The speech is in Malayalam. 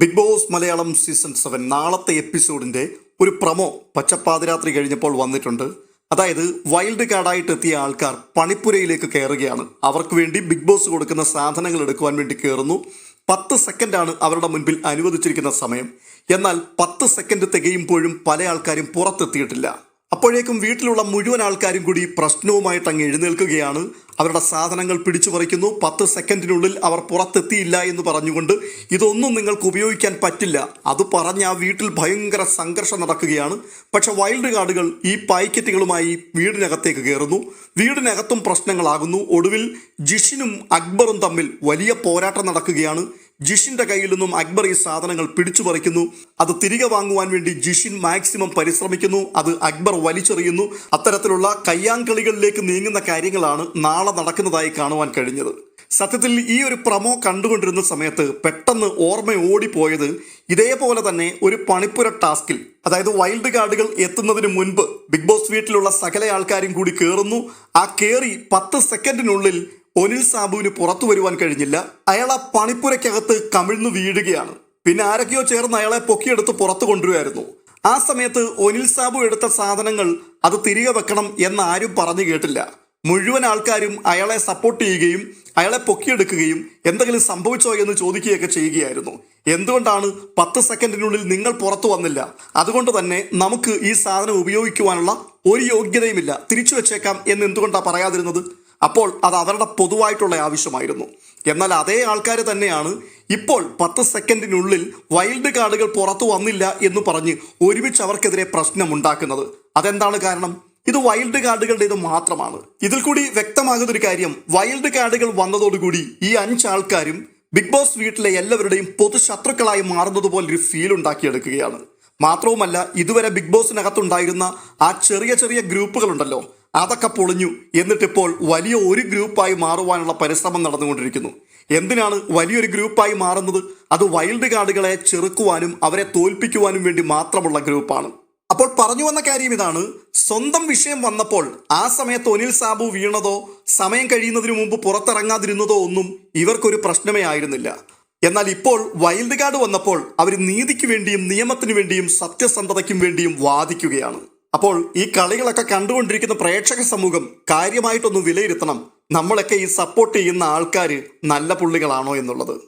Big Boss Malayalam season seven നാളത്തെ എപ്പിസോഡിന്റെ ഒരു പ്രമോ പച്ചപ്പാതിരാത്രി കഴിഞ്ഞപ്പോൾ വന്നിട്ടുണ്ട്. അതായത് വൈൽഡ് കാർഡായിട്ട് എത്തിയ ആൾക്കാർ പണിപ്പുരയിലേക്ക് കയറുകയാണ്. അവർക്ക് വേണ്ടി ബിഗ് ബോസ് കൊടുക്കുന്ന സാധനങ്ങൾ എടുക്കുവാൻ വേണ്ടി കയറുന്നു. പത്ത് സെക്കൻഡാണ് അവരുടെ മുൻപിൽ അനുവദിച്ചിരിക്കുന്ന സമയം. എന്നാൽ പത്ത് സെക്കൻഡ് തികയുമ്പോഴും പല ആൾക്കാരും പുറത്തെത്തിയിട്ടില്ല. അപ്പോഴേക്കും വീട്ടിലുള്ള മുഴുവൻ ആൾക്കാരും കൂടി പ്രശ്നവുമായിട്ട് അങ്ങ് എഴുന്നേൽക്കുകയാണ്. അവരുടെ സാധനങ്ങൾ പിടിച്ചു പറിക്കുന്നു. പത്ത് സെക്കൻഡിനുള്ളിൽ അവർ പുറത്തെത്തിയില്ല എന്ന് പറഞ്ഞുകൊണ്ട് ഇതൊന്നും നിങ്ങൾക്ക് ഉപയോഗിക്കാൻ പറ്റില്ല. അത് പറഞ്ഞ് ആ വീട്ടിൽ ഭയങ്കര സംഘർഷം നടക്കുകയാണ്. പക്ഷെ വൈൽഡ് കാർഡുകൾ ഈ പായ്ക്കറ്റുകളുമായി വീടിനകത്തേക്ക് കയറുന്നു. വീടിനകത്തും പ്രശ്നങ്ങളാകുന്നു. ഒടുവിൽ ജിഷിനും അക്ബറും തമ്മിൽ വലിയ പോരാട്ടം നടക്കുകയാണ്. ജിഷിന്റെ കയ്യിൽ നിന്നും അക്ബർ ഈ സാധനങ്ങൾ പിടിച്ചു പറിക്കുന്നു. അത് തിരികെ വാങ്ങുവാൻ വേണ്ടി ജിഷിൻ മാക്സിമം പരിശ്രമിക്കുന്നു. അത് അക്ബർ വലിച്ചെറിയുന്നു. അത്തരത്തിലുള്ള കയ്യാങ്കളികളിലേക്ക് നീങ്ങുന്ന കാര്യങ്ങളാണ് നാളെ നടക്കുന്നതായി കാണുവാൻ കഴിഞ്ഞത്. സത്യത്തിൽ ഈ ഒരു പ്രമോ കണ്ടുകൊണ്ടിരുന്ന സമയത്ത് പെട്ടെന്ന് ഓർമ്മ ഓടിപ്പോയത് ഇതേപോലെ തന്നെ ഒരു പണിപ്പുര ടാസ്കിൽ അതായത് വൈൽഡ് കാർഡുകൾ എത്തുന്നതിന് മുൻപ് ബിഗ് ബോസ് വീട്ടിലുള്ള സകല ആൾക്കാരും കൂടി കയറുന്നു ആ കയറി പത്ത് സെക്കൻഡിനുള്ളിൽ ഒനിൽ സാബുവിന് പുറത്തു വരുവാൻ കഴിഞ്ഞില്ല. അയാൾ ആ പണിപ്പുരയ്ക്കകത്ത് കമിഴ്ന്നു വീഴുകയാണ്. പിന്നെ ആരൊക്കെയോ ചേർന്ന് അയാളെ പൊക്കിയെടുത്ത് പുറത്തു കൊണ്ടുവരുമായിരുന്നു ആ സമയത്ത് ഒനിൽ സാബു എടുത്ത സാധനങ്ങൾ അത് തിരികെ വെക്കണം എന്ന് ആരും പറഞ്ഞു കേട്ടില്ല. മുഴുവൻ ആൾക്കാരും അയാളെ സപ്പോർട്ട് ചെയ്യുകയും അയാളെ പൊക്കിയെടുക്കുകയും എന്തെങ്കിലും സംഭവിച്ചോ എന്ന് ചോദിക്കുകയൊക്കെ ചെയ്യുകയായിരുന്നു. എന്തുകൊണ്ടാണ് പത്ത് സെക്കൻഡിനുള്ളിൽ നിങ്ങൾ പുറത്തു വന്നില്ല? അതുകൊണ്ട് തന്നെ നമുക്ക് ഈ സാധനം ഉപയോഗിക്കുവാനുള്ള ഒരു യോഗ്യതയുമില്ല. തിരിച്ചു വെച്ചേക്കാം എന്ന് എന്തുകൊണ്ടാണ് പറയാതിരുന്നത്? അപ്പോൾ അത് അവരുടെ പൊതുവായിട്ടുള്ള ആവശ്യമായിരുന്നു. എന്നാൽ അതേ ആൾക്കാർ തന്നെയാണ് ഇപ്പോൾ പത്ത് സെക്കൻഡിനുള്ളിൽ വൈൽഡ് കാർഡുകൾ പുറത്തു വന്നില്ല എന്ന് പറഞ്ഞ് ഒരുമിച്ച് അവർക്കെതിരെ പ്രശ്നമുണ്ടാക്കുന്നത്. അതെന്താണ് കാരണം? ഇത് വൈൽഡ് കാർഡുകളുടെ കാർഡുകളുടേത് മാത്രമാണ്. ഇതിൽ കൂടി വ്യക്തമാകുന്ന ഒരു കാര്യം വൈൽഡ് കാർഡുകൾ വന്നതോടുകൂടി ഈ അഞ്ചാൾക്കാരും ബിഗ് ബോസ് വീട്ടിലെ എല്ലാവരുടെയും പൊതു ശത്രുക്കളായി മാറുന്നത് പോലെ ഒരു ഫീൽ ഉണ്ടാക്കിയെടുക്കുകയാണ്. മാത്രവുമല്ല ഇതുവരെ ബിഗ് ബോസിനകത്തുണ്ടായിരുന്ന ആ ചെറിയ ചെറിയ ഗ്രൂപ്പുകളുണ്ടല്ലോ. അതൊക്കെ പൊളിഞ്ഞു. എന്നിട്ടിപ്പോൾ വലിയ ഒരു ഗ്രൂപ്പായി മാറുവാനുള്ള പരിശ്രമം നടന്നുകൊണ്ടിരിക്കുന്നു. എന്തിനാണ് വലിയൊരു ഗ്രൂപ്പായി മാറുന്നത്? അത് വൈൽഡ് കാർഡുകളെ ചെറുക്കുവാനും അവരെ തോൽപ്പിക്കുവാനും വേണ്ടി മാത്രമുള്ള ഗ്രൂപ്പാണ്. അപ്പോൾ പറഞ്ഞു വന്ന കാര്യം ഇതാണ്. സ്വന്തം വിഷയം വന്നപ്പോൾ ആ സമയത്ത് ഒനിൽ സാബു വീണതോ സമയം കഴിയുന്നതിന് മുമ്പ് പുറത്തിറങ്ങാതിരുന്നതോ ഒന്നും ഇവർക്കൊരു പ്രശ്നമേ ആയിരുന്നില്ല. എന്നാൽ ഇപ്പോൾ വൈൽഡ് കാർഡ് വന്നപ്പോൾ അവർ നീതിക്ക് വേണ്ടിയും നിയമത്തിനു വേണ്ടിയും സത്യസന്ധതയ്ക്കും വേണ്ടിയും വാദിക്കുകയാണ്. അപ്പോൾ ഈ കളികളൊക്കെ കണ്ടുകൊണ്ടിരിക്കുന്ന പ്രേക്ഷക സമൂഹം കാര്യമായിട്ടൊന്ന് വിലയിരുത്തണം. നമ്മളൊക്കെ ഈ സപ്പോർട്ട് ചെയ്യുന്ന ആൾക്കാർ നല്ല പുള്ളികളാണോ എന്നുള്ളത്.